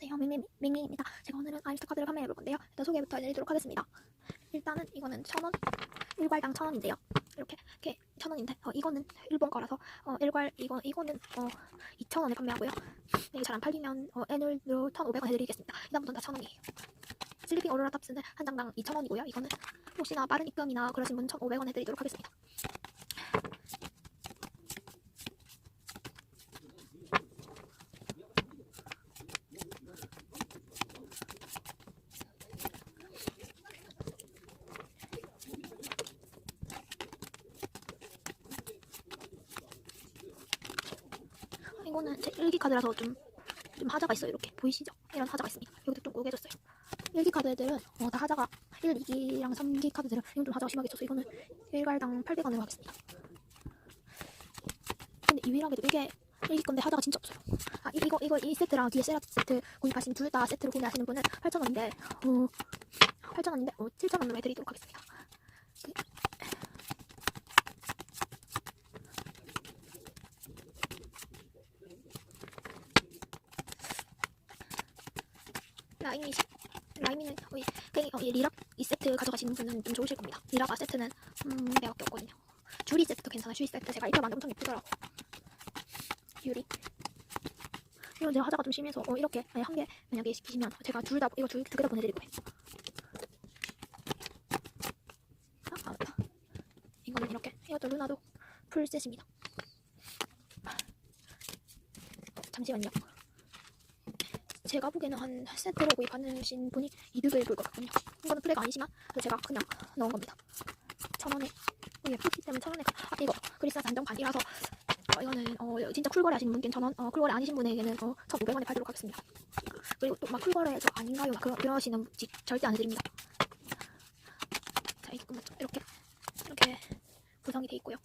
안녕하세요. 밍밍밍밍입니다. 제가 오늘은 아임스타 카드를 판매해볼 건데요. 일단 소개부터 해드리도록 하겠습니다. 일단은 이거는 천원, 일괄당 천원인데요. 이렇게 이렇게 천원인데 어, 이거는 일본 거라서 어, 일괄 이거 이거는 어, 2천원에 판매하고요. 이게 잘 안 팔리면 어, 애널로 1,500원 해드리겠습니다. 이다음부터는 다 천원이에요. 슬리핑 오로라 탑스는 한 장당 2,000원이고요. 이거는 혹시나 빠른 입금이나 그러신 분 1,500원 해드리도록 하겠습니다. 이거는 제 일기 카드라서 좀, 좀 하자가 있어요. 이렇게 보이시죠? 이런 하자가 있습니다. 여기도 좀 우겨졌어요. 일기 카드 들은 어, 다 하자가 1, 2기랑 3기 카드들은 이건 좀 하자가 심하게 있어서 이거는 일괄당 800원으로 하겠습니다. 근데 유일하게도 이게 일기 건데 하자가 진짜 없어요. 아 이, 이거 이거 이 세트랑 뒤에 세라트 세트 구입하신 둘다 세트로 구매하시는 분은 8,000원인데 어 8,000원인데 어, 7,000원으로 해드리도록 하겠습니다. 라임이 라임이는 거의 괜히 어, 이 리락 이 세트 가져가시는 분은 좀 좋으실 겁니다. 리라가 세트는 음 내밖에 없거든요. 주리 세트도 괜찮아. 주리 세트 제가 만들 엄청 예쁘더라고. 유리. 이건 제가 하자가 좀 심해서 어, 이렇게 한개 만약에 시키시면 제가 둘 다 이거 둘두 개 다 보내드릴 거예요. 아, 아 맞다. 이거는 이렇게 이것도 루나도 풀셋입니다. 잠시만요. 제가 보기에는 한 세트로 구입하신 분이 이득을 볼 것 같거든요. 이거는 플레이가 아니지만 제가 그냥 넣은 겁니다. 천 원에 어, 예쁘기 때문에 천 원에 아 이거 그리스 안정판이라서 어, 이거는 어, 진짜 쿨거래 하시는 분께는 천 원, 어, 쿨거래 아니신 분에게는 어, 1,500원에 팔도록 하겠습니다. 그리고 또 막 쿨거래 저 아닌가요? 막 그러, 그러시는 분 지- 절대 안 해드립니다. 자 이거 끝났죠? 이렇게 이렇게 구성이 돼 있고요.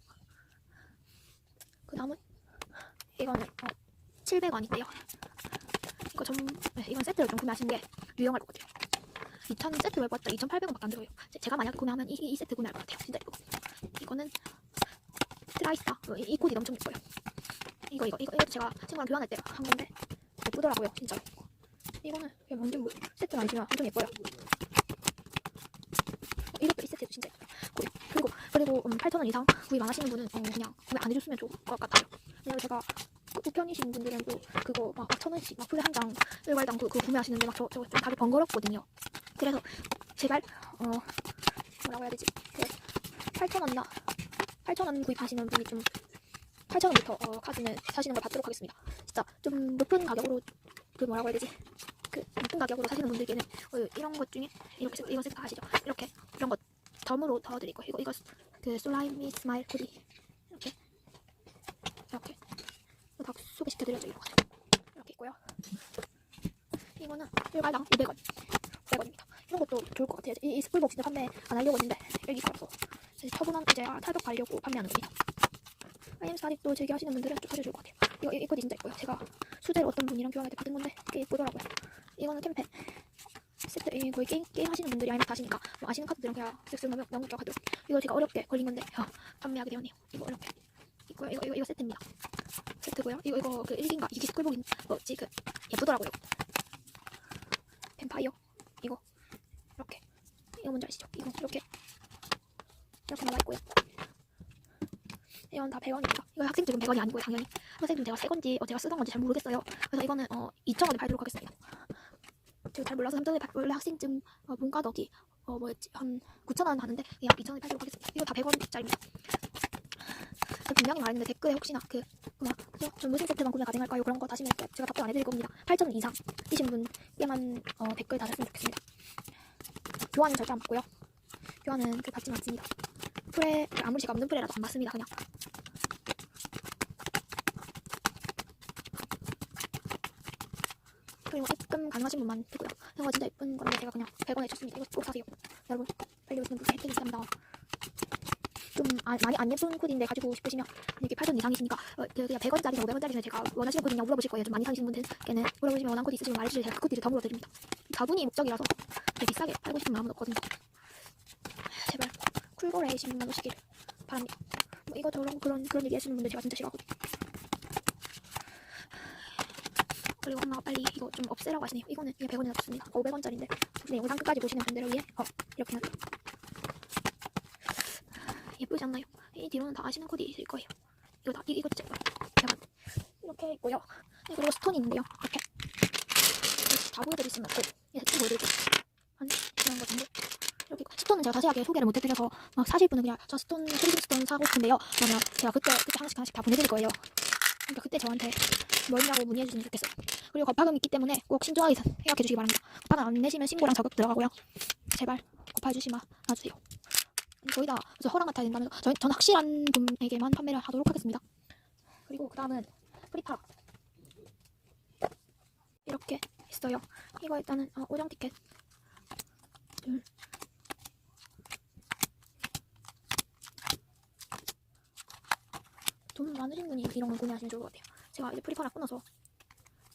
그 다음은 이거는 어, 700원인데요. 이거 좀 네, 이건 세트를 좀 구매하시는 게 유용할 것 같아요. 2,000 세트 왜 봤다? 2,800원밖에 안 들어요. 제- 제가 만약 구매하면 이, 이 세트 구매할 것 같아요. 진짜 이거. 이거는 트라이스타. 어, 이, 이 코디 엄청 예뻐요. 이거 이거 이거 이것도 제가 친구랑 교환할 때 한 건데 예쁘더라고요, 진짜로. 이거는 그냥 완전 뭐 세트가 아니지만 엄청 예뻐요. 어, 이것도 이 세트도 진짜 예뻐요. 그리고 그리고, 음, 8,000원 이상 구입 안 하시는 분은 어, 그냥 구매 안 해줬으면 좋을 것 같아요. 왜냐면 제가 그 우편이신 분들은 또 그거 막 천 원씩 막 플레 한 장 일괄당 그, 그거 구매하시는데 막 저저좀 다들 번거롭거든요. 그래서 제발 어 뭐라고 해야 되지? 그 8천 원이나 8천 원 구입하시는 분이 좀 8천 원부터 어, 카드는 사시는 걸 받도록 하겠습니다. 진짜 좀 높은 가격으로 그 뭐라고 해야 되지? 그 높은 가격으로 사시는 분들께는 어, 이런 것 중에 이렇게 세- 이거 세트 아시죠? 이렇게 이런 거 덤으로 넣어드릴 거예요. 이거 이거 그 솔라이미 스마일 코디 이렇게 이렇게 이거 다 소개시켜드려야죠 이거 이렇게 있고요. 이거는 일괄당 200원 500원입니다. 이런 것도 좋을 것 같아요. 이, 이 스쿨복 진짜 판매 안 하려고 했는데 여기 걸어서 처분한 이제 탈덕 가려고 판매하는 겁니다. 아이엠스 아직도 즐겨 하시는 분들은 좀 좋을 것 같아요. 이거 이, 이 코디 진짜 예뻐요. 제가 수제로 어떤 분이랑 교환할 때 받은 건데 꽤 예쁘더라고요. 이거는 캠페 세트 이 거의 게임, 게임 하시는 분들이 아이엠스 하시니까 뭐 아시는 카드들은 그냥 쓱쓱 넘겨 넘겨 가도록 이거 제가 어렵게 걸린 건데 어, 판매하게 되었네요. 이거 이렇게 이거 이거 이거, 이거 세트입니다. 세트고요. 이거 이거 그 1기인가 2기 스쿨복인 뭐지 그 예쁘더라고요. 뱀파이어 이거 이렇게 이거 뭔지 아시죠? 이거 이렇게 이렇게 나와 있고요. 이건 다 100원입니다. 이거 학생증은 100원이 아니고요, 당연히. 학생증 제가 새 건지 어, 제가 쓰던 건지 잘 모르겠어요. 그래서 이거는 어, 2,000원에 팔도록 하겠습니다. 제가 잘 몰라서 삼성에 원래 학생증 어, 문과 덕이 어, 뭐였지 한 9,000원 하는데 그냥 2,000원에 팔도록 하겠습니다. 이거 다 100원짜리입니다. 분명히 말했는데 댓글에 혹시나 그 뭐야 그죠? 좀 무슨 세트만 구매 가능할까요? 그런 거 다시면 제가 답변 안 해드릴 겁니다. 8,000원 이상 이신 분께만 어, 댓글 달았으면 좋겠습니다. 교환은 절대 안 받고요. 교환은 그 받지 않습니다. 프레 아무리 제가 없는 프레라도 안 받습니다. 그냥 그리고 입금 가능하신 분만 되고요. 이거 진짜 예쁜 건데 제가 그냥 100원에 줬습니다. 이거 꼭 사세요. 여러분 빨리 오시는 분께 혜택이 있습니다. 좀 아, 많이 안 예쁜 코디인데 가지고 싶으시면 이렇게 8천 이상이시니까 어, 그 그냥 100원짜리나 500원짜리는 제가 원하시는 코디냐 물어보실 거예요. 좀 많이 사시는 분들께는 물어보시면 원하는 코디 있으시면 말해주세요. 제가 그 코디를 더 물어드립니다. 자분이 목적이라서 되게 비싸게 팔고 싶은 마음은 없거든요. 제발 쿨거래이신 분만 오시길 바랍니다. 뭐 이거 저런 그런 그런 얘기 하시는 분들 제가 진짜 싫어하거든요. 그리고 엄마가 빨리 이거 좀 없애라고 하시네요. 이거는 그냥 100원이나 줬습니다. 500원짜리인데 근데 영상 끝까지 보시면 반대로 위에 어 이렇게 해놨 예쁘지 않나요? 이 뒤로는 다 아시는 코디 있을 거예요. 이거 다 이, 이거 제 거예요. 제가 이렇게 있고요. 네, 그리고 스톤이 있는데요. 이렇게 다 보여드릴 수는 없고 이 대충 보여드릴게요. 한 이런 거 정도. 이렇게 있고. 스톤은 제가 자세하게 소개를 못 해드려서 막 사실 분은 그냥 저 스톤 크리즘 스톤 사고 싶은데요. 그러면 제가 그때 그때 하나씩 하나씩 다 보내드릴 거예요. 그러니까 그때 저한테 뭐냐고 문의해 주시면 좋겠어요. 그리고 거파금 있기 때문에 꼭 신중하게 생각해 주시기 바랍니다. 거파금 안 내시면 신고랑 저격 들어가고요. 제발 거파해 주시면 놔주세요. 거의 다 허락 맡아야 된다면서 저, 전 확실한 분에게만 판매를 하도록 하겠습니다. 그리고 그 다음은 프리파라 이렇게 있어요. 이거 일단은 어, 오정 티켓 둘 돈 많으신 분이 이런 걸 구매하시면 좋을 것 같아요. 제가 이제 프리파라 끊어서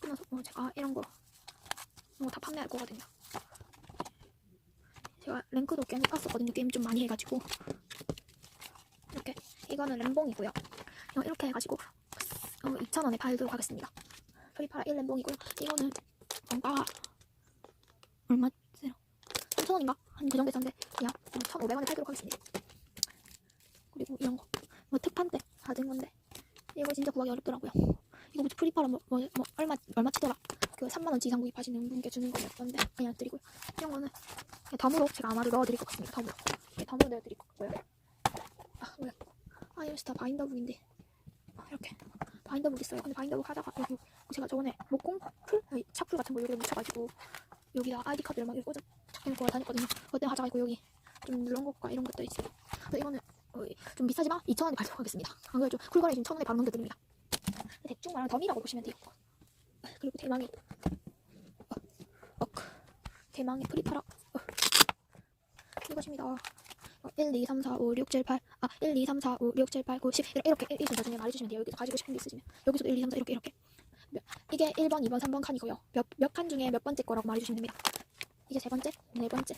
끊어서 어, 제가 이런 거 뭐 다 판매할 거거든요. 제가 랭크도 꽤 높았었거든요. 게임 좀 많이 해가지고 이렇게 이거는 램봉이고요. 어, 이렇게 해가지고 어, 2,000원에 팔도록 하겠습니다. 프리파라 1램봉이고요. 이거는 원가가 얼마지? 3,000원인가? 한 그 정도 그냥 1,500원에 팔도록 하겠습니다. 그리고 이런 거. 뭐 특판 때 받은 건데 이거 진짜 구하기 어렵더라고요. 이거 뭐 프리파라 뭐, 뭐, 뭐 얼마 얼마 치더라? 그 3만 원치 이상 구입하시는 분께 주는 거였던데 그냥 드리고요. 이런 거는 덤으로 제가 아마도 넣어드릴 것 같습니다. 덤으로. 네, 덤으로 넣어드릴 거고요. 아 뭐야? 아 이거 진짜 바인더북인데 아, 이렇게 바인더북 있어요. 근데 바인더북 하다가 여기 제가 저번에 목공 풀 차풀 같은 거 여기 묻혀가지고 여기다 아이디 카드를 막 이렇게 꽂아 착해놓고 다녔거든요. 그때 하자가 여기 좀 누런 것과 이런 것도 있어요. 근데 이거는 어, 좀 비싸지만 2,000원에 팔도록 하겠습니다. 안 그래도 쿨거래 지금 1,000원에 바로 넘겨드립니다. 대충 말하면 덤이라고 보시면 돼요. 그리고 대망의 어, 어, 대망의 프리파라 어, 이것입니다. 어, 1, 2, 3, 4, 5, 6, 7, 8 아, 1, 2, 3, 4, 5, 6, 7, 8, 9, 10 이렇게 1, 2, 3, 4 중에 말해주시면. 여기서 가지고 싶은 게 있으시면 여기서도 1, 2, 3, 4 이렇게 이렇게 몇- 이게 1번, 2번, 3번 칸이고요. 몇, 몇 칸 중에 몇 번째 거라고 말해주시면 됩니다. 이게 세 번째, 네 번째,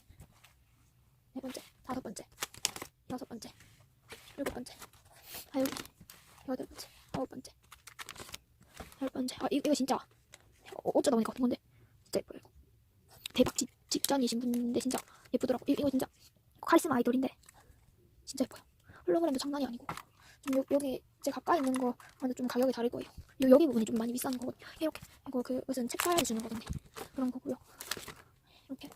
네 번째, 다섯 번째, 여섯 번째, 일곱 번째, 아 여기 여덟 번째, 아홉 번째, 열 번째. 아 이, 이거 진짜 어, 어쩌다 보니까 같은 건데 진짜 예뻐요. 이거. 대박 직, 직전이신 분인데 진짜 예쁘더라고. 이, 이거 진짜 카리스마 아이돌인데 진짜 예뻐요. 홀로그램도 장난이 아니고 좀 여, 여기 제 가까이 있는 거 완전 좀 가격이 다를 거예요. 요, 여기 부분이 좀 많이 비싼 거거든요. 이렇게 이거 그 무슨 책사에 주는 거던데 그런 거고요. 이렇게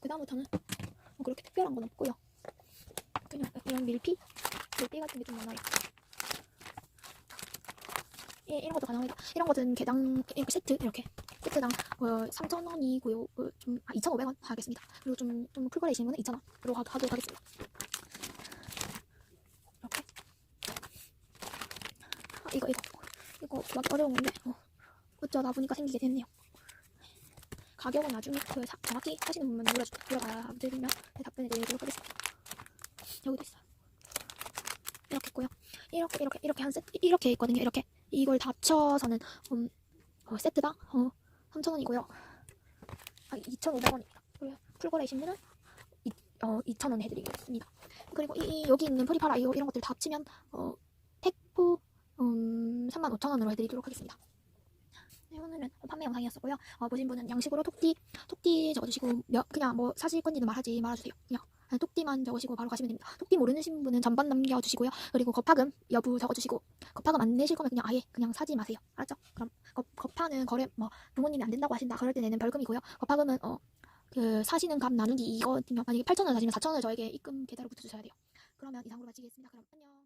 그 다음부터는 뭐 그렇게 특별한 건 없고요. 그냥 이런 밀피 밀피 같은 게 좀 많아요. 예, 이런 것도 가능하다. 이런 것은 개당 이렇게 세트 이렇게 세트당 어, 3,000원이고요. 어, 좀 아, 2,500원 하겠습니다. 그리고 좀 좀 풀거래이신 분은 2,000원으로 하, 하도록 하겠습니다. 이렇게 아, 이거 이거 이거 구하기 어려운 건데 어, 어쩌다 보니까 생기게 됐네요. 가격은 나중에 그 사, 정확히 하시는 분만 물어 물어봐 드리면 네, 답변해 드리도록 하겠습니다. 여기도 있어요. 이렇게 있고요. 이렇게 이렇게 이렇게 한 세트 이렇게 있거든요. 이렇게 이걸 다 합쳐서는 음, 어, 세트당 어, 3,000원이고요. 아, 2,500원입니다. 그리고 풀거래이신 분은 이, 어, 2,000원 해드리겠습니다. 그리고 이, 이 여기 있는 프리파라 이거 이런 것들 다 합치면 어, 택포 음, 35,000원으로 해드리도록 하겠습니다. 네, 오늘은 판매 영상이었었고요. 어, 보신 분은 양식으로 톡띠 톡띠 적어주시고 몇, 그냥 뭐 사실 건지는 말하지 말아주세요. 그냥 그냥 톡띠만 적으시고 바로 가시면 됩니다. 톡띠 모르시는 분은 전번 남겨주시고요. 그리고 거파금 여부 적어주시고 거파금 안 내실 거면 그냥 아예 그냥 사지 마세요. 알았죠? 그럼 거, 거파는 거래 뭐 부모님이 안 된다고 하신다 그럴 때 내는 벌금이고요. 거파금은 어 그 사시는 값 나누기 이거 만약에 8,000원 사시면 4,000원을 저에게 입금 계좌로 붙여주셔야 돼요. 그러면 이상으로 마치겠습니다. 그럼 안녕.